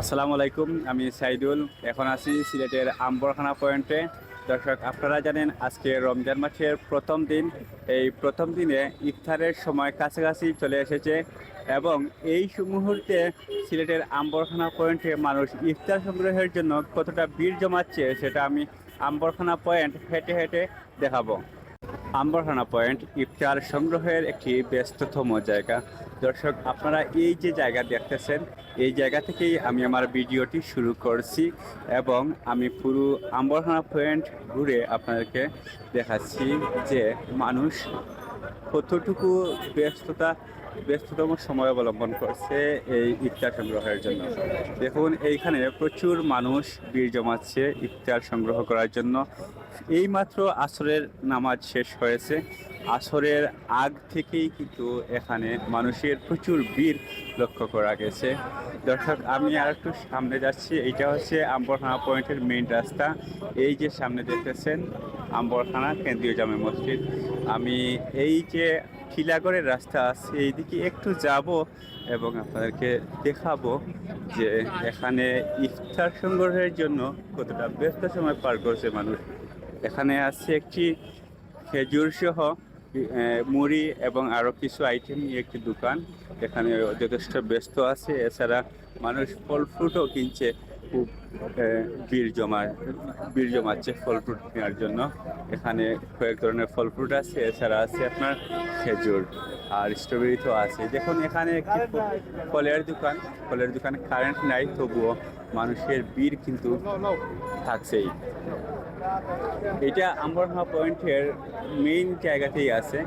আসসালামু আলাইকুম, আমি সাইদুল। এখন আছি সিলেটের আম্বরখানা পয়েন্টে দর্শক, আপনারা জানেন আজকে রমজান মাসের প্রথম দিন। এই প্রথম দিনে ইফতারের সময় কাছাকাছি চলে এসেছে এবং এই মুহূর্তে সিলেটের আম্বরখানা পয়েন্টে মানুষ ইফতার সংগ্রহের জন্য কতটা ভিড় জমাচ্ছে, সেটা আমি আম্বরখানা পয়েন্ট হেঁটে হেঁটে দেখাবো। আম্বরখানা পয়েন্ট ইফতার সংগ্রহের একটি ব্যস্ততম জায়গা। দর্শক, আপনারা এই যে জায়গা দেখতেছেন, এই জায়গা থেকেই আমি আমার ভিডিওটি শুরু করছি এবং আমি পুরো আম্বরখানা পয়েন্ট ঘুরে আপনাদেরকে দেখাচ্ছি যে মানুষ কতটুকু ব্যস্ততা ব্যস্ততম সময় অবলম্বন করছে এই ইফতার সংগ্রহের জন্য। দেখুন, এইখানে প্রচুর মানুষ ভিড় জমাচ্ছে ইফতার সংগ্রহ করার জন্য। এইমাত্র আসরের নামাজ শেষ হয়েছে। আসরের আগ থেকেই কিন্তু এখানে মানুষের প্রচুর ভিড় লক্ষ্য করা গেছে। দর্শক, আমি আর একটু সামনে যাচ্ছি। এইটা হচ্ছে আম্বরখানা পয়েন্টের মেইন রাস্তা। এই যে সামনে দেখতেছেন, আম্বরখানা কেন্দ্রীয় জামে মসজিদ। আমি এই যে খিলাগড়ের রাস্তা আছে, এইদিকে একটু যাব এবং আপনাদেরকে দেখাবো যে এখানে ইফতার সংগ্রহের জন্য কতটা ব্যস্ত সময় পার করছে মানুষ। এখানে আছে একটি খেজুর সহ মুড়ি এবং আরও কিছু আইটেম নিয়ে একটি দোকান। এখানে যথেষ্ট ব্যস্ত আছে, এছাড়া মানুষ ফল ফ্রুটও কিনছে। খুব ভিড় জমা ভিড় জমাচ্ছে ফল ফ্রুট কেনার জন্য। এখানে কয়েক ধরনের ফল ফ্রুট আছে, এছাড়া আছে আপনার খেজুর আর স্ট্রবেরি তো আছে। দেখুন, এখানে একটি ফলের দোকান, ফলের দোকানে কারেন্ট নাই, তবুও মানুষের ভিড় কিন্তু থাকছেই। এটা আম্বরমা পয়েন্টের মেইন জায়গাতেই আছে।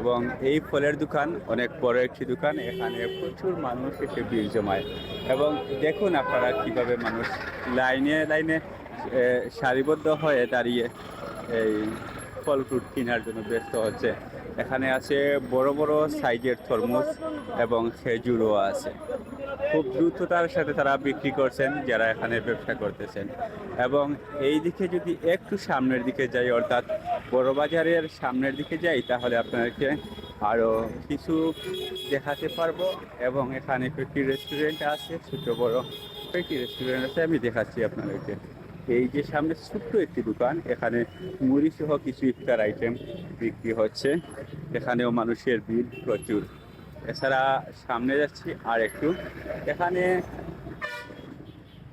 এবং এই ফলের দোকান অনেক বড় একটি দোকান, এখানে প্রচুর মানুষ এসে ভিড় জমায়। এবং দেখুন আপনারা কীভাবে মানুষ লাইনে লাইনে সারিবদ্ধ হয়ে দাঁড়িয়ে এই ফল ফ্রুট কেনার জন্য ব্যস্ত হচ্ছে। এখানে আছে বড় বড় সাইজের তরমুজ এবং খেজুরও আছে। খুব দ্রুততার সাথে তারা বিক্রি করছেন, যারা এখানে ব্যবসা করতেছেন। এবং এই দিকে যদি একটু সামনের দিকে যাই, অর্থাৎ বড় বাজারের সামনের দিকে যাই, তাহলে আপনাদেরকে আরও কিছু দেখাতে পারব এবং এখানে কয়েকটি রেস্টুরেন্ট আছে, ছোট, বড় কয়েকটি রেস্টুরেন্ট আছে, আমি দেখাচ্ছি আপনাদেরকে। এই যে সামনে ছোট্ট একটি দোকান, এখানে মুড়ি সহ কিছু ইফতার আইটেম বিক্রি হচ্ছে। এখানেও মানুষের ভিড় প্রচুর। এছাড়া সামনে যাচ্ছি আর একটু এখানে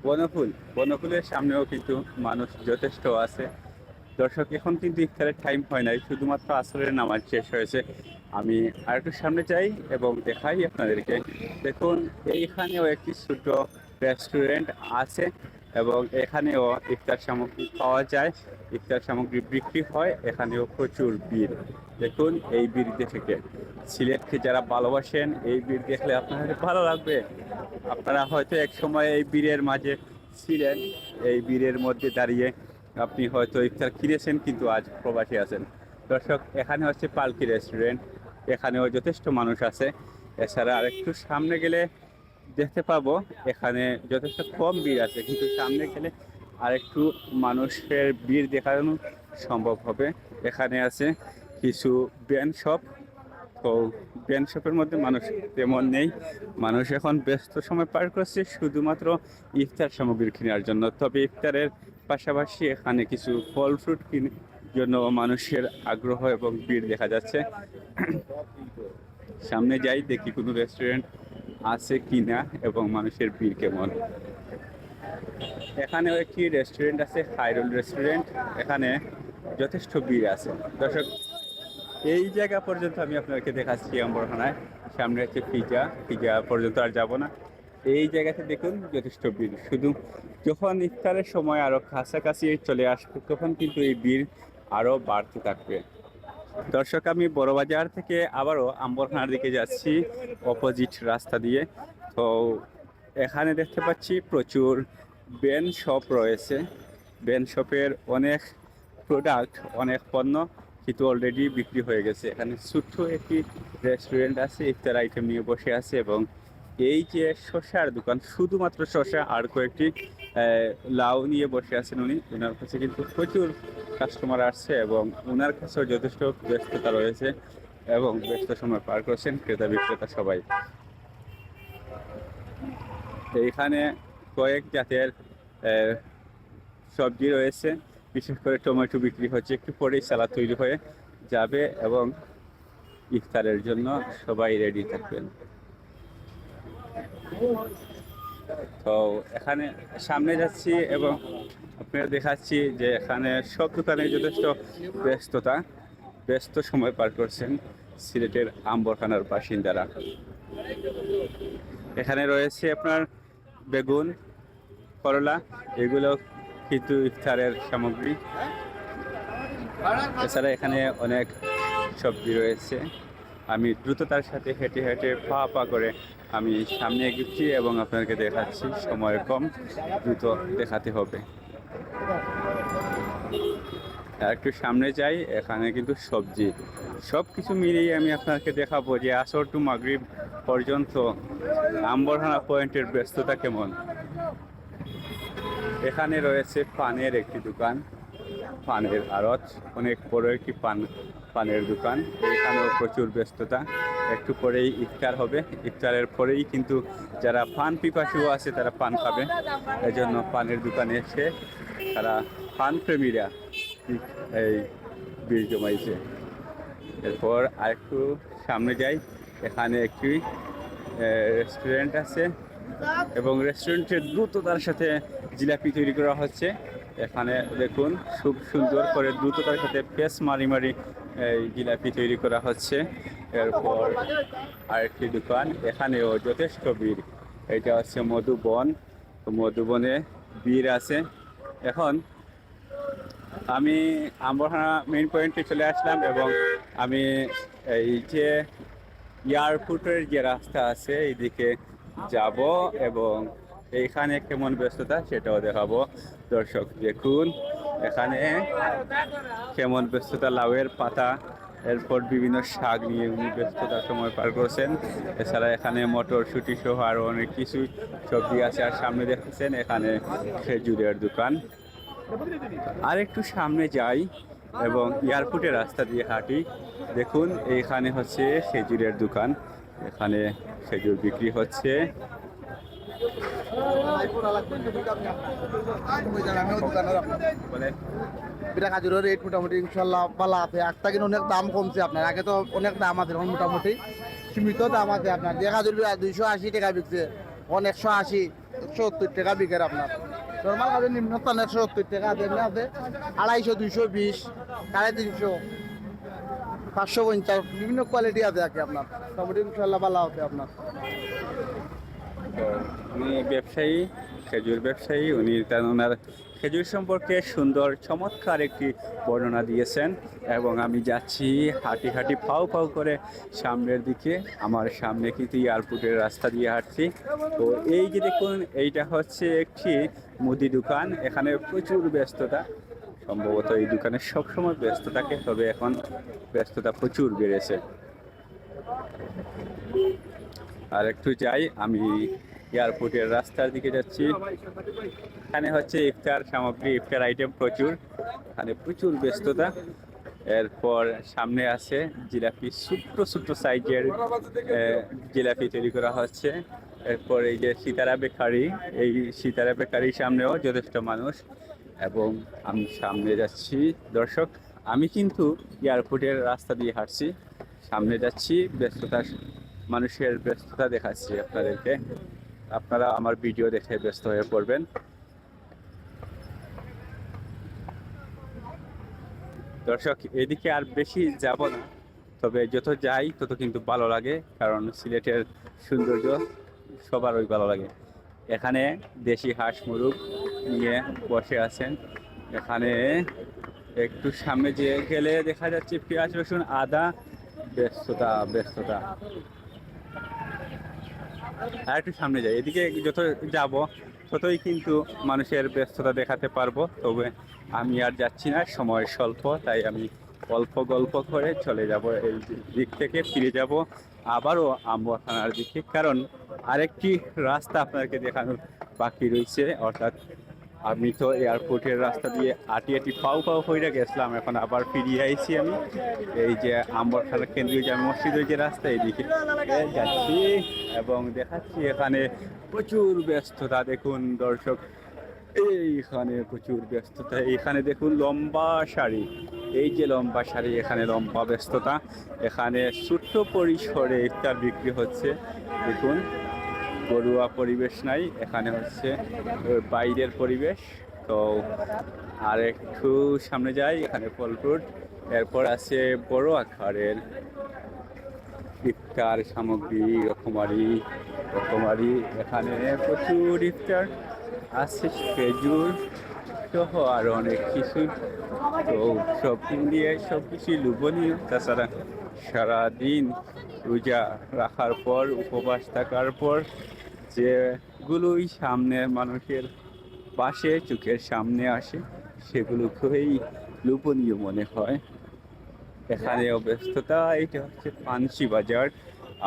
বনফুল, বনফুলের সামনেও কিন্তু মানুষ যথেষ্ট আছে। দর্শক, এখন কিন্তু ইফতারের টাইম হয় নাই, শুধুমাত্র আসরের নামাজ শেষ হয়েছে। আমি আর একটু সামনে যাই এবং দেখাই আপনাদেরকে। দেখুন, এইখানেও একটি ছোট রেস্টুরেন্ট আছে এবং এখানেও ইফতার সামগ্রী পাওয়া যায়। ইফতার সামগ্রী বিক্রি হয়, এখানেও প্রচুর ভিড়। দেখুন, এই ভিড় থেকে সিলেটকে যারা ভালোবাসেন, এই ভিড় দেখলে আপনাদের ভালো লাগবে। আপনারা হয়তো এক সময় এই বীরের মাঝে ছিলেন, এই বীরের মধ্যে দাঁড়িয়ে আপনি হয়তো ইফতার কিনেছেন, কিন্তু আজ প্রবাসী আছেন। দর্শক, এখানে হচ্ছে পালকি রেস্টুরেন্ট। এখানেও যথেষ্ট মানুষ আছে। এছাড়া আরেকটু সামনে গেলে দেখতে পাবো, এখানে যথেষ্ট কম ভিড় আছে, কিন্তু সামনে গেলে আরেকটু মানুষের ভিড় দেখানো সম্ভব হবে। এখানে আছে কিছু ব্যান্ড শপ। তো ব্যান্ড শপের মধ্যে মানুষ তেমন নেই। মানুষ এখন ব্যস্ত সময় পার করছে শুধুমাত্র ইফতার সামগ্রী কেনার জন্য। তবে ইফতারের পাশাপাশি এখানে কিছু ফল ফ্রুট কিনে জন্য মানুষের আগ্রহ এবং ভিড় দেখা যাচ্ছে। সামনে যাই, দেখি কোনো রেস্টুরেন্ট আছে কিনা এবং মানুষের ভিড় কেমন। এখানেও একটি রেস্টুরেন্ট আছে খাইরুল রেস্টুরেন্ট এখানে যথেষ্ট ভিড় আছে। দর্শক, এই জায়গা পর্যন্ত আমি আপনাদেরকে দেখাচ্ছি আম্বরখানায় সামনে হচ্ছে পিজা পিজা পর্যন্ত আর যাব না। এই জায়গাতে দেখুন যথেষ্ট ভিড়। শুধু যখন ইফতারের সময় আরও কাছাকাছি চলে আসবে, তখন কিন্তু এই ভিড় আরও বাড়তে থাকবে। দর্শক, আমি বড়বাজার থেকে আবারও আম্বরখানার দিকে যাচ্ছি অপোজিট রাস্তা দিয়ে। তো এখানে দেখতে পাচ্ছি প্রচুর বেন শপ রয়েছে। বেন শপের অনেক প্রোডাক্ট অনেক পণ্য কিন্তু অলরেডি বিক্রি হয়ে গেছে। এখানে ছোট্ট একটি রেস্টুরেন্ট আছে, ইফতার আইটেম নিয়ে বসে আছে এবং এই যে শসার দোকান, শুধুমাত্র শসা আর কয়েকটি লাউ নিয়ে বসে আছেন উনি। ওনার কাছে কিন্তু প্রচুর কাস্টমার আসছে এবং ওনার কাছেও যথেষ্ট ব্যস্ততা রয়েছে এবং ব্যস্ত সময় পার করছেন ক্রেতা বিক্রেতা সবাই। এইখানে কয়েক জাতের সবজি রয়েছে। বিশেষ করে টমেটো বিক্রি হচ্ছে। একটু পরেই সালাদ তৈরি হয়ে যাবে এবং ইফতারের জন্য সবাই রেডি থাকবেন। তো এখানে সামনে যাচ্ছি এবং আপনারা দেখাচ্ছি যে এখানে সব দোকানে যথেষ্ট ব্যস্ততা, ব্যস্ত সময় পার করছেন সিলেটের আম্বরখানার বাসিন্দারা। এখানে রয়েছে আপনার বেগুন, করলা, এগুলো কিন্তু ইফতারের সামগ্রী। এছাড়া এখানে অনেক সবজি রয়েছে। আমি দ্রুততার সাথে হেঁটে হেঁটে পা পা করে আমি সামনে এগিয়েছি এবং আপনাকে দেখাচ্ছি, সময় কম, দ্রুত দেখাতে হবে। একটু সামনে যাই, এখানে কিন্তু সবজি। সব কিছু মিলিয়ে আমি আপনাকে দেখাবো যে আসর টু মাগরিব পর্যন্ত আম্বরহানা পয়েন্টের ব্যস্ততা কেমন। এখানে রয়েছে পানের একটি দোকান, পানের আড়ত, অনেক বড় একটি পান পানের দোকান। এখানেও প্রচুর ব্যস্ততা। একটু পরেই ইফতার হবে। ইফতারের পরেই কিন্তু যারা পান পিপাসুও আছে, তারা পান খাবে। এজন্য পানের দোকানে এসে তারা পান প্রেমীরা এই ভিড় জমাইছে এরপর আরেকটু সামনে যাই। এখানে একটি রেস্টুরেন্ট আছে এবং রেস্টুরেন্টের দ্রুততার সাথে জিলাপি তৈরি করা হচ্ছে। এখানে দেখুন, খুব সুন্দর করে দ্রুততার সাথে পেস মারি মারি এই জিলাপি তৈরি করা হচ্ছে। এরপর আরেকটি দোকান, এখানেও যথেষ্ট ভিড়। এটা হচ্ছে মধুবন। মধুবনে ভিড় আছে। এখন আমি আম্বরহানা মেইন পয়েন্টে চলে আসলাম এবং আমি এই যে এয়ারপোর্টের যে রাস্তা আছে, এইদিকে যাব এবং এইখানে কেমন ব্যস্ততা সেটাও দেখাবো। দর্শক দেখুন, এখানে কেমন ব্যস্ততা, লাউয়ের পাতা, এরপর বিভিন্ন শাক নিয়ে উনি ব্যস্ততার সময় পার করছেন। এছাড়া এখানে মটরশুটি সহ আরও অনেক কিছু সবজি আছে। আর সামনে দেখছেন, এখানে খেজুরের দোকান। আর একটু সামনে যাই এবং এয়ারপোর্টের রাস্তা দিয়ে হাঁটি। দেখুন এইখানে হচ্ছে খেজুরের দোকান। এখানে খেজুর বিক্রি হচ্ছে। পিঠা খাজুরের রেট মোটামুটি ইনশাল্লাহ ভালো আছে। একটা কিন্তু অনেক দাম কমছে আপনার। আগে তো অনেক দাম আছে এখন মোটামুটি। সীমিত দাম আছে আপনার। যে খাজুর দুইশো আশি টাকা বিকছে। এখন একশো আশি সত্তর টাকা বিকের আপনার। নর্মাল খাজুর নিম্ন একশো সত্তর টাকা আছে এমনি আছে। আড়াইশো, দুইশো বিশ, সাড়ে তিনশো, পাঁচশো পঞ্চাশ। বিভিন্ন কোয়ালিটি আছে আর কি আপনার। মোটামুটি ইনশাল্লাহ ভালো আছে আপনার। তো উনি ব্যবসায়ী, খেজুর ব্যবসায়ী। উনি তার ওনার খেজুর সম্পর্কে সুন্দর, চমৎকার একটি বর্ণনা দিয়েছেন এবং আমি যাচ্ছি হাঁটি হাঁটি ফাউ ফাউ করে সামনের দিকে। আমার সামনে কিন্তু এয়ারপোর্টের রাস্তা দিয়ে হাঁটছি। তো এই যে দেখুন, এইটা হচ্ছে একটি মুদি দোকান। এখানে প্রচুর ব্যস্ততা। সম্ভবত এই দোকানে সবসময় ব্যস্ত থাকে, তবে এখন ব্যস্ততা প্রচুর বেড়েছে। আর একটু যাই, আমি এয়ারপোর্টের রাস্তার দিকে যাচ্ছি। এখানে হচ্ছে ইফতার সামগ্রী, ইফতার আইটেম প্রচুর। এখানে প্রচুর ব্যস্ততা। এরপর সামনে আছে জিলাপি, ছোট্ট ছোট্ট সাইজের জিলাপি তৈরি করা হচ্ছে। এরপর এই যে সীতারা বেকারি, এই সীতারা বেকারির সামনেও যথেষ্ট মানুষ। এবং আমি সামনে যাচ্ছি। দর্শক, আমি কিন্তু এয়ারপোর্টের রাস্তা দিয়ে হাঁটছি। সামনে যাচ্ছি ব্যস্ততা মানুষের ব্যস্ততা দেখাচ্ছি আপনাদেরকে। আপনারা আমার ভিডিও দেখে ব্যস্ত হয়ে পড়বেন। দর্শক, এদিকে আর বেশি যাব না, তবে যত যাই তত কিন্তু ভালো লাগে, কারণ সিলেটের সৌন্দর্য সবারই ভালো লাগে। এখানে দেশি হাঁস মুরগ নিয়ে বসে আছেন। এখানে একটু সামনে যে গেলে দেখা যাচ্ছে পেঁয়াজ, রসুন, আদা, ব্যস্ততা ব্যস্ততা। আর একটু সামনে যাই। এদিকে যত যাব, ততই কিন্তু মানুষের ব্যস্ততা দেখাতে পারব। তবে আমি আর যাচ্ছি না, সময় স্বল্প, তাই আমি অল্প গল্প করে চলে যাব এই দিক থেকে, ফিরে যাব আবারও আম্বা থানার দিকে। কারণ আরেকটি রাস্তা আপনাকে দেখানোর বাকি রয়েছে, অর্থাৎ আমি তো এয়ারপোর্টের রাস্তা দিয়ে আটি আটি পাও পাও হয়ে গেছিলাম। এখন আবার ফিরিয়ে আইছি আমি। এই যে আম্বরখানা কেন্দ্রীয় জামে মসজিদের যে রাস্তা এইদিকে যাচ্ছি এবং দেখাচ্ছি এখানে প্রচুর ব্যস্ততা। দেখুন দর্শক, এইখানে প্রচুর ব্যস্ততা। এখানে দেখুন লম্বা শাড়ি এই যে লম্বা শাড়ি এখানে লম্বা ব্যস্ততা। এখানে ছোট্ট পরিসরে ইফতার বিক্রি হচ্ছে। দেখুন। ঘরোয়া পরিবেশ নাই, এখানে হচ্ছে বাইরের পরিবেশ। তো আর একটু সামনে যাই, এখানে ফল ফ্রুট। এরপর আছে বড় আকারের ইফতার সামগ্রী, রকমারি রকমারি। এখানে প্রচুর ইফতার আছে, খেজুর সহ আর অনেক কিছু। তো সব মিলিয়ে সব কিছু লোভনীয়। তাছাড়া সারাদিন রোজা রাখার পর, উপবাস থাকার পর যেগুলোই সামনে মানুষের পাশে চোখের সামনে আসে সেগুলো খুবই লোপনীয় মনে হয়। এখানে ব্যস্ততা এটা হচ্ছে পানসি বাজার।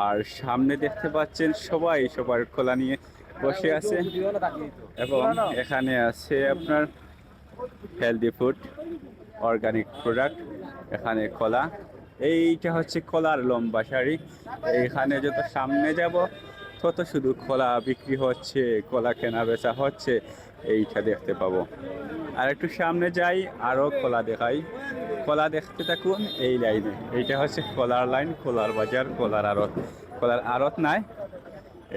আর সামনে দেখতে পাচ্ছেন সবাই সবার খোলা নিয়ে বসে আছে। এবং এখানে আছে আপনার হেলদি ফুড অর্গানিক প্রোডাক্ট এখানে কলা। এইটা হচ্ছে কলার লম্বা শাড়ি। এইখানে যত সামনে যাব তত শুধু কলা বিক্রি হচ্ছে, কলা কেনা বেচা হচ্ছে, এইটা দেখতে পাবো। আর একটু সামনে যাই আরও কলা দেখাই। কলা দেখতে থাকুন, এই লাইনে। এইটা হচ্ছে কলার লাইন, কলার বাজার, কলার আড়ত। কলার আড়ত নাই,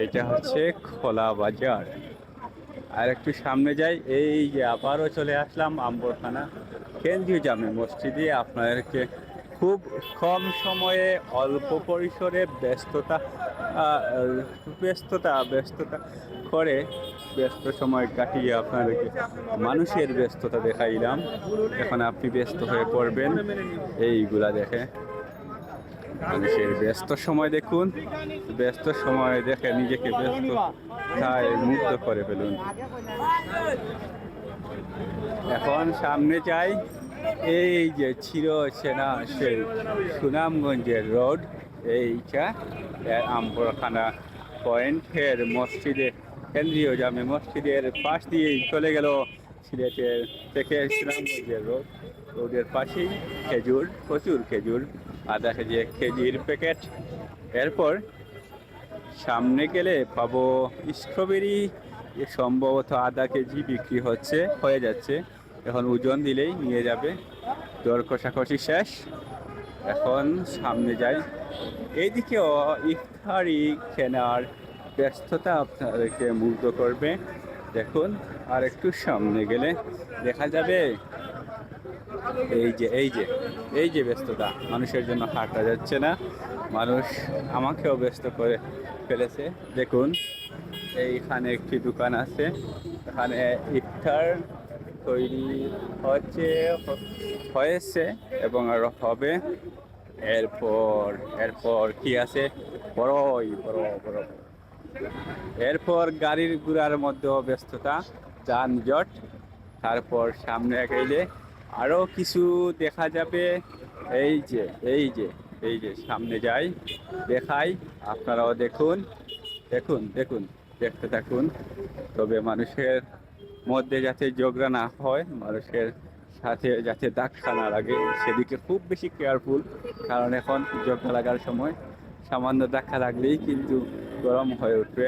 এইটা হচ্ছে খোলা বাজার। আর একটু সামনে যাই, এই যে আবারও চলে আসলাম আম্বরখানা। কেন্দ্রীয় জামে মসজিদে আপনাদেরকে খুব কম সময়ে অল্প পরিসরে ব্যস্ততা ব্যস্ততা ব্যস্ততা করে ব্যস্ত সময় কাটিয়ে আপনাদেরকে মানুষের ব্যস্ততা দেখাইলাম। এখন আপনি ব্যস্ত হয়ে পড়বেন। এইগুলা দেখে। মানুষের ব্যস্ত সময় দেখুন। ব্যস্ত সময় দেখে নিজেকে ব্যস্ত তাই মুক্ত করে ফেলুন। এখন সামনে যাই। এই যে ছিল সেনা সেই সুনামগঞ্জের রোড, এইটা এর আম্বরখানা পয়েন্টের মসজিদের কেন্দ্রীয় জামে মসজিদের পাশ দিয়েই চলে গেল সিলেটের থেকে সুনামগঞ্জের রোড। রোডের পাশেই খেজুর, প্রচুর খেজুর। আধা কেজি কেজির প্যাকেট। এরপর সামনে গেলে পাবো স্ট্রবেরি। সম্ভবত আধা কেজি বিক্রি হচ্ছে, হয়ে যাচ্ছে। এখন ওজন দিলেই নিয়ে যাবে। দর কষাকষি শেষ। এখন সামনে যাই। এইদিকেও ইফতারি কেনার ব্যস্ততা আপনাদেরকে মুগ্ধ করবে। দেখুন, আর একটু সামনে গেলে দেখা যাবে। এই যে এই যে এই যে ব্যস্ততা, মানুষের জন্য হাঁটা যাচ্ছে না। মানুষ আমাকেও ব্যস্ত করে ফেলেছে। দেখুন, এইখানে একটি দোকান আছে। এখানে ইফতার তৈরি হচ্ছে। হয়েছে এবং আরও হবে। এরপর এরপর কি আছে? বড়ই, বড় বড়। এরপর গাড়ির ঘোড়ার মধ্যেও ব্যস্ততা, যানজট। তারপর সামনে গেলে আরও কিছু দেখা যাবে। এই যে এই যে এই যে সামনে যাই, দেখাই। আপনারাও দেখুন দেখুন দেখুন, দেখতে থাকুন। তবে মানুষের মধ্যে যাতে ঝগড়া না হয়, মানুষের সাথে যাতে ধাক্কা না লাগে, সেদিকে খুব বেশি কেয়ারফুল কারণ এখন ঝগড়া লাগার সময় সামান্য ধাক্কা লাগলেই কিন্তু গরম হয়ে উঠবে।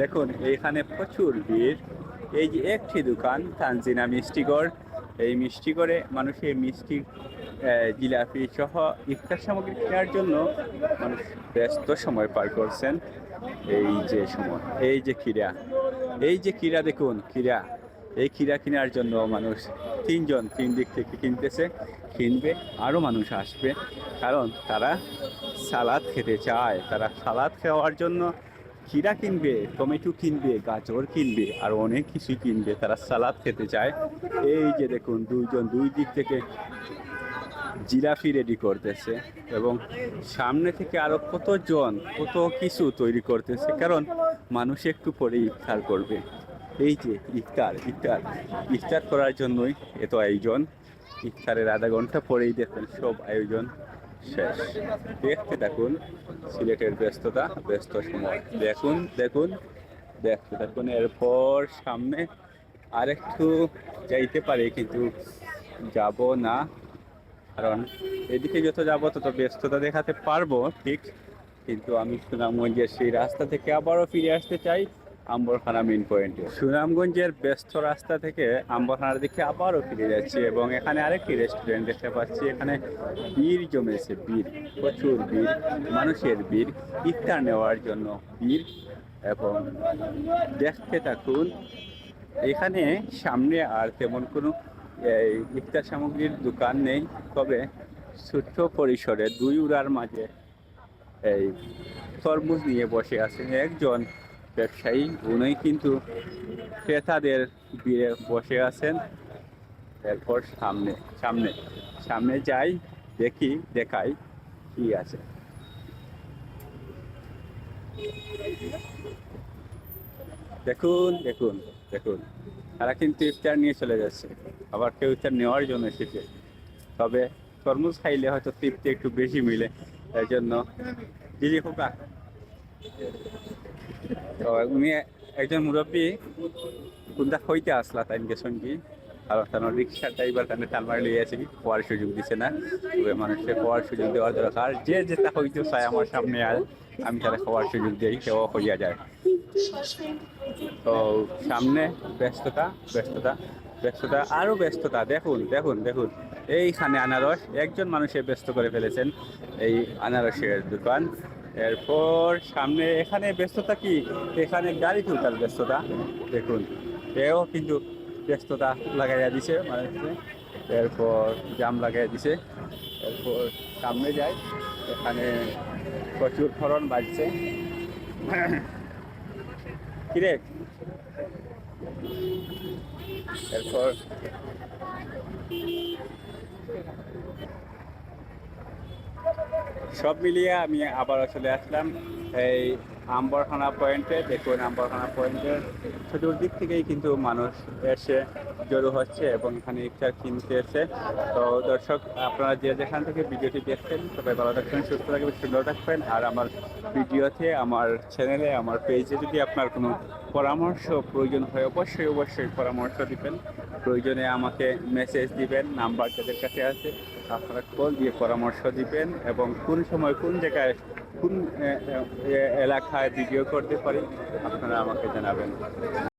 দেখুন এইখানে প্রচুর ভিড়। এই যে একটি দোকান, তানজিনা মিষ্টিগড় এই মিষ্টি মিষ্টিগড়ে মানুষের মিষ্টি জিলাপি সহ ইফতার সামগ্রী কেনার জন্য মানুষ ব্যস্ত সময় পার করছেন। এই যে সময়, এই যে ক্রীড়া, এই যে ক্রীড়া দেখুন খিরা এই ক্ষীরা কেনার জন্য মানুষ তিনজন তিন দিক থেকে কিনতেছে, কিনবে আরও মানুষ আসবে। কারণ তারা সালাদ খেতে চায়। তারা সালাদ খাওয়ার জন্য ক্ষীরা কিনবে, টমেটো কিনবে, গাজর কিনবে, আর অনেক কিছু কিনবে। তারা সালাদ খেতে চায়। এই যে দেখুন, দুইজন দুই দিক থেকে জিলাপি রেডি করতেছে এবং সামনে থেকে আরও কতজন কত কিছু তৈরি করতেছে। কারণ মানুষ একটু পরে ইফতার করবে। এই যে ইফতার ইফতার। ইফতার করার জন্যই এত আয়োজন। ইফতারের আধা ঘণ্টা পরেই দেখবেন সব আয়োজন শেষ। দেখতে দেখুন সিলেটের ব্যস্ততা, ব্যস্ত সময়। দেখুন দেখুন, দেখতে থাকুন। এরপর সামনে আরেকটু যাইতে পারে, কিন্তু যাব না। কারণ এদিকে যত যাব, তত ব্যস্ততা দেখাতে পারব, ঠিক। কিন্তু আমি সুনামগঞ্জের সেই রাস্তা থেকে আবারও ফিরে আসতে চাই। আম্বরখানা মেন পয়েন্টে সুনামগঞ্জের ব্যস্ত রাস্তা থেকে আম্বরখানার দিকে আবারও ফিরে যাচ্ছি এবং এখানে আরেকটি রেস্টুরেন্ট দেখতে পাচ্ছি। এখানে ভিড় জমেছে ভিড় প্রচুর ভিড় মানুষের ভিড় ইফতার নেওয়ার জন্য ভিড় এবং দেখতে থাকুন, এখানে সামনে আর তেমন কোনো ইফতার সামগ্রীর দোকান নেই, তবে ছোট্ট পরিসরে দুই উড়ার মাঝে এই তরমুজ নিয়ে বসে আছেন একজন ব্যবসায়ী, উনি কিন্তু ক্রেতাদের ভিড়ে বসে আছেন। এরপর সামনে সামনে সামনে যাই, দেখি, দেখাই কি আছে। দেখুন দেখুন দেখুন। তারা কিন্তু ইফতার নিয়ে চলে যাচ্ছে। আবার কেউ ইফতার নেওয়ার জন্য এসেছে। তবে তরমুজ খাইলে হয়তো তৃপ্তি একটু বেশি মিলে। তাই জন্য, দিদি খোকা। তো উনি একজন মুরব্বী কোনটা হইতে আসলা তাই কি আর তার রিক্সা ড্রাইভার কানে টান মারি লিয়ে আছে কি হওয়ার সুযোগ দিছে না। তবে মানুষকে হওয়ার সুযোগ দেওয়ার দরকার। যে যেটা হইতে চায় আমার সামনে আর আমি তারা খাওয়ার সুযোগ দিই কেউ হইয়া যায়। তো সামনে ব্যস্ততা ব্যস্ততা ব্যস্ততা, আরও ব্যস্ততা। দেখুন দেখুন দেখুন। এইখানে আনারস, একজন মানুষে ব্যস্ত করে ফেলেছেন এই আনারসের দোকান। এরপর সামনে, এখানে ব্যস্ততা কি? এখানে গাড়ি তুলতার ব্যস্ততা। দেখুন, এও কিন্তু ব্যস্ততা লাগাইয়া দিছে মানুষে এরপর জাম লাগাইয়া দিছে। এরপর সামনে যাই, এখানে প্রচুর ফলন বাজছে। কিরে? এরপর সব মিলিয়ে আমি আবারও চলে আসলাম এই আম্বরখানা পয়েন্টে দেখুন, আম্বরখানা পয়েন্টের চতুর্দিক থেকেই কিন্তু মানুষ এসে জড়ো হচ্ছে এবং এখানে ইফতার কিনতে এসে। তো দর্শক, আপনারা যে যেখান থেকে ভিডিওটি দেখছেন, সবাই ভালো থাকবেন, সুস্থ থাকবেন, সুন্দর থাকবেন। আর আমার ভিডিওতে, আমার চ্যানেলে আমার পেজে যদি আপনার কোনো পরামর্শ প্রয়োজন হয়, অবশ্যই অবশ্যই পরামর্শ দিবেন। প্রয়োজনে আমাকে মেসেজ দিবেন নাম্বার যাদের কাছে আছে। আপনারা কল দিয়ে পরামর্শ দিবেন এবং কোন সময় কোন জায়গায়, কোন এলাকায় ভিডিও করতে পারি, আপনারা আমাকে জানাবেন।